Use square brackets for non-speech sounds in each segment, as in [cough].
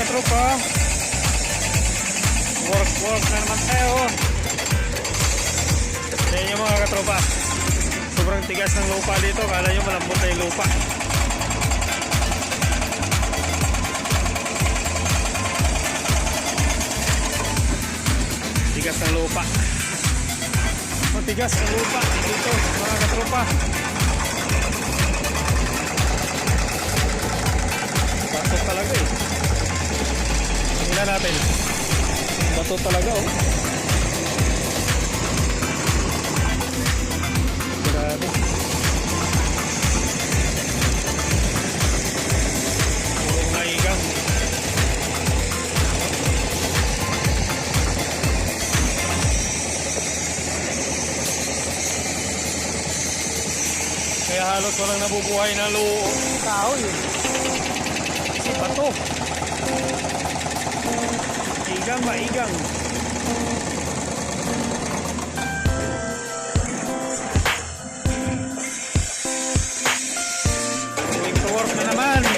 katropa. Work, work na naman tayo. Yan yung mga katropa. Sobrang tigas ng lupa dito. Kala nyo malambot na yung lupa. Tigas ng lupa. Matigas ang lupa dito mga katropa. Natin. Bato talaga oh. Grabe. Puro naigang. Kaya halos walang nabubuhay na lu tao eh. Kasi bato. Igang maigang. Going to work na naman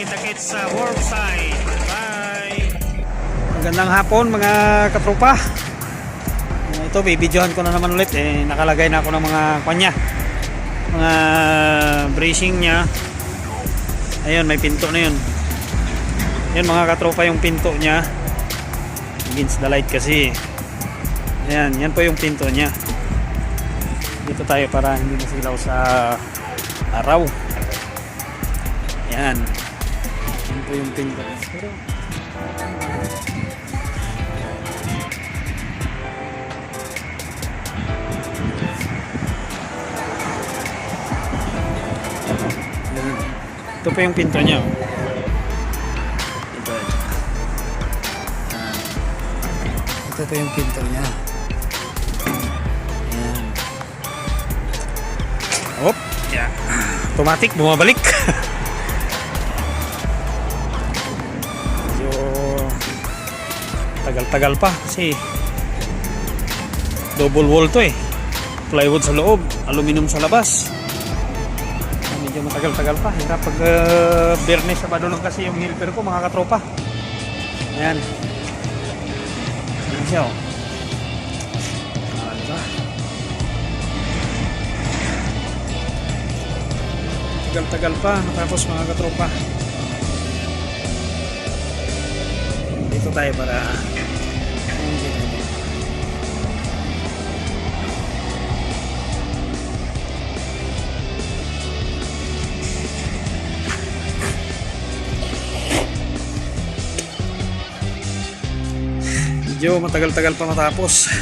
kita-kits sa warp side. Bye! Magandang hapon mga katropa. Ito, bibidyohan ko na naman ulit. Eh, nakalagay na ako ng mga kanya. Mga bracing niya. Ayun, may pinto na yun. Yan mga katropa yung pinto niya. Against the light kasi. Ayan, yan po yung pinto niya. Dito tayo para hindi masilaw sa araw. Yan. Yan po yung pinto. Pero, Yan. Ito po yung pinto niya. oh. Ito. Yan. Ito po yung pinto niya. Yan. Hop. Yan. Automatic, bumabalik. [laughs] tagal-tagal pa kasi double wall to eh. Plywood sa loob aluminum sa labas. Ah, medyo matagal-tagal pa. Hirap pag uh, biyernes sabado lang kasi yung helper ko mga katropa. Ayan. Ayan siya oh. Ah, diba? tagal-tagal pa matapos mga katropa. Dito tayo para medyo matagal-tagal pa matapos.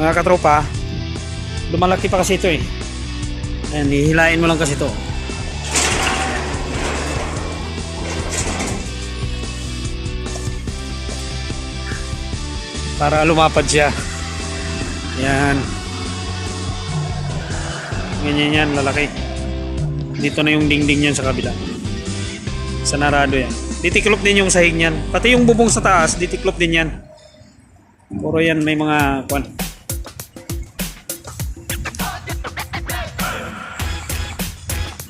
Mga katropa lumalaki pa kasi ito eh. Ayan, hihilain mo lang kasi ito. Para lumapad siya. Yan ganyan yan lalaki. Dito na yung dingding yan sa kabila. Sa narado yan titiklop din yung sahig niyan pati yung bubong sa taas titiklop din yan puro yan may mga kwan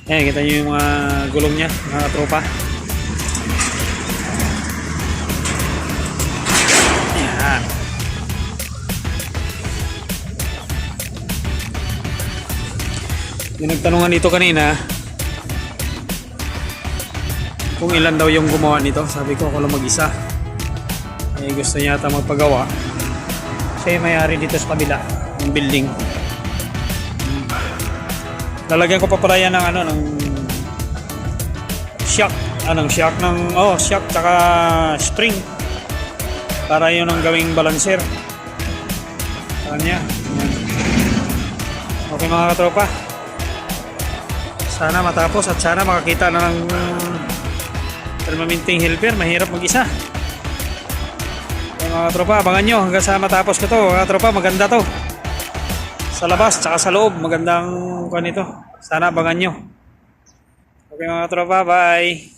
Ayan, kita nyo yung mga gulong niya, mga tropa. Ayan. Yung nagtanungan dito kanina, kung ilan daw yung gumawa nito. Sabi ko, ako lang mag-isa. Eh, gusto niya ata magpagawa. Siya yung may-ari dito sa kabila, ng building. Lalagyan ko pa pala yan ng ano, ng shock. Anong shock ng, oh, shock tsaka spring. Para yun ang gawing balancer. Kanya. Okay mga katropa. Sana matapos at sana makakita na ng permanenteng helper. Mahirap mag-isa. Mga katropa, abangan nyo hanggang sa matapos ko to. Mga katropa, maganda to. Sa labas, tsaka sa loob. Magandang kuha nito. Sana abangan nyo. Okay mga katropa, bye.